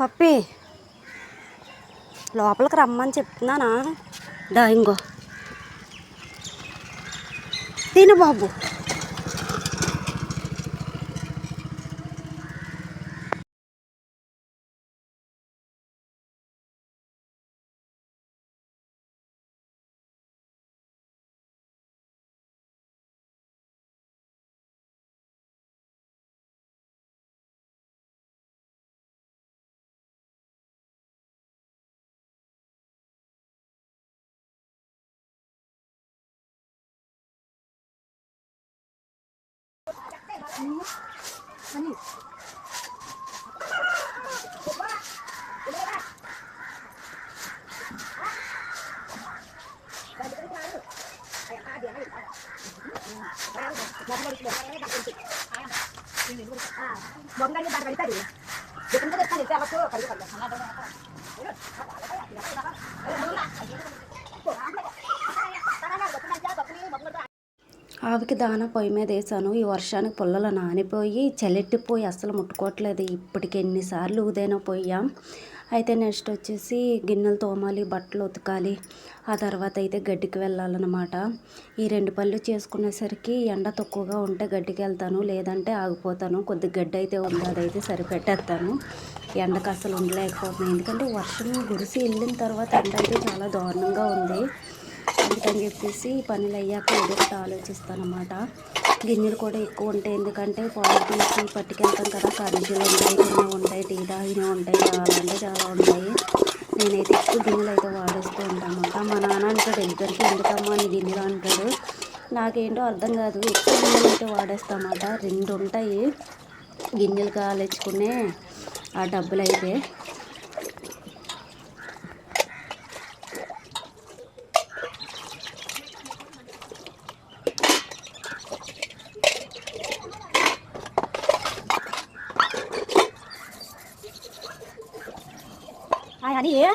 పప్పి లోపలికి రమ్మని చెప్తున్నానా? డా ఇంకో తిను బాబు. Mani. ini, kita ini. tadi. Bukan ఆవికి దాన పొయ్యి మీద వేసాను. ఈ వర్షానికి పుల్లలు నానిపోయి చల్లెట్టిపోయి అస్సలు ముట్టుకోవట్లేదు. ఇప్పటికి ఎన్నిసార్లు ఊదైనా పోయాం అయితే నెక్స్ట్ వచ్చేసి గిన్నెలు తోమాలి బట్టలు ఉతకాలి. ఆ తర్వాత అయితే గడ్డికి వెళ్ళాలన్నమాట. ఈ రెండు పళ్ళు చేసుకునేసరికి ఎండ తక్కువగా ఉంటే గడ్డికి వెళ్తాను. లేదంటే ఆగిపోతాను. కొద్ది గడ్డి అయితే ఉంది అదైతే సరిపెట్టేస్తాను. ఎండకు అసలు ఉండలేకపోతున్నాను ఎందుకంటే వర్షం గురిసి వెళ్ళిన తర్వాత ఎండ అయితే చాలా దారుణంగా ఉంది. అందుకని చెప్పేసి పనులు అయ్యాక ఏదో ఒకటి ఆలోచిస్తానమాట గిన్నెలు కూడా ఎక్కువ ఉంటాయి. ఎందుకంటే పాలు తీసి పట్టుకెళ్తాం కదా కర్రీలు ఉంటాయి కొన్ని ఉంటాయి టీ తాగినవి ఉంటాయి చాలా చాలా ఉంటాయి. నేనైతే ఎక్కువ గిన్నెలు అయితే వాడేస్తూ ఉంటానమాట మా నాన్న అంటాడు ఇద్దరికి ఎందుకమ్మా నీ గిన్నెలు? అంటాడు. నాకేంటో అర్థం కాదు. ఎక్కువ గిన్నెలు అయితే వాడేస్తామాట రెండు ఉంటాయి. గిన్నెలు కాలేచుకునే ఆ డబ్బులు అయితే. 你？啊？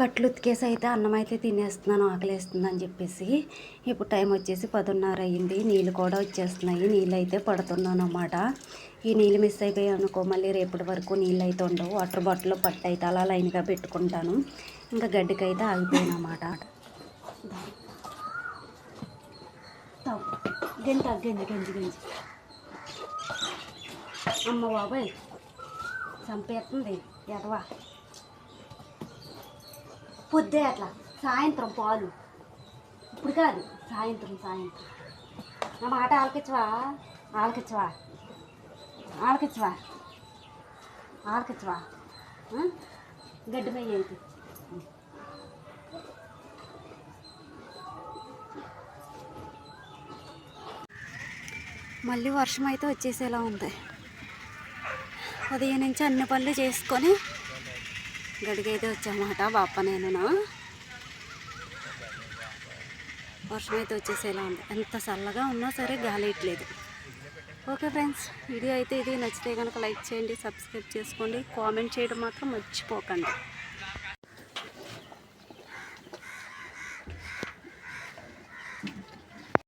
బట్టలు ఉతికేసి అయితే అన్నం అయితే తినేస్తున్నాను ఆకలేస్తుంది అని చెప్పేసి. ఇప్పుడు టైం వచ్చేసి పదున్నర అయ్యింది. నీళ్ళు కూడా వచ్చేస్తున్నాయి. నీళ్ళు అయితే పడుతున్నాను అన్నమాట ఈ నీళ్ళు మిస్ అయిపోయాయి అనుకో మళ్ళీ రేపటి వరకు నీళ్ళు అయితే ఉండవు. వాటర్ బాటిల్లో పట్టు అయితే అలా లైన్గా పెట్టుకుంటాను. ఇంకా గడ్డికైతే ఆగిపోయాను అన్నమాట గంజి గంజి గంజి అమ్మ బాబాయ్ చంపేస్తుంది ఎదవా. పొద్దే అట్లా. సాయంత్రం పాలు. ఇప్పుడు కాదు సాయంత్రం సాయంత్రం. నా మాట ఆలకించవా? ఆలకించవా? ఆలకించవా? ఆలకించవా? ఆ? గడ్డి మెయ్యి అయితే మళ్ళీ వర్షం అయితే వచ్చేసేలా ఉంది. ఉదయం నుంచి అన్ని పనులు చేసుకొని గడికైతే వచ్చామాట బాప నేను వర్షం అయితే వచ్చేసేలా ఉంది. ఎంత చల్లగా ఉన్నా సరే గాలి ఇట్లేదు. ఓకే ఫ్రెండ్స్ వీడియో అయితే ఇది. నచ్చితే కనుక లైక్ చేయండి సబ్స్క్రైబ్ చేసుకోండి. కామెంట్ చేయడం మాత్రం మర్చిపోకండి.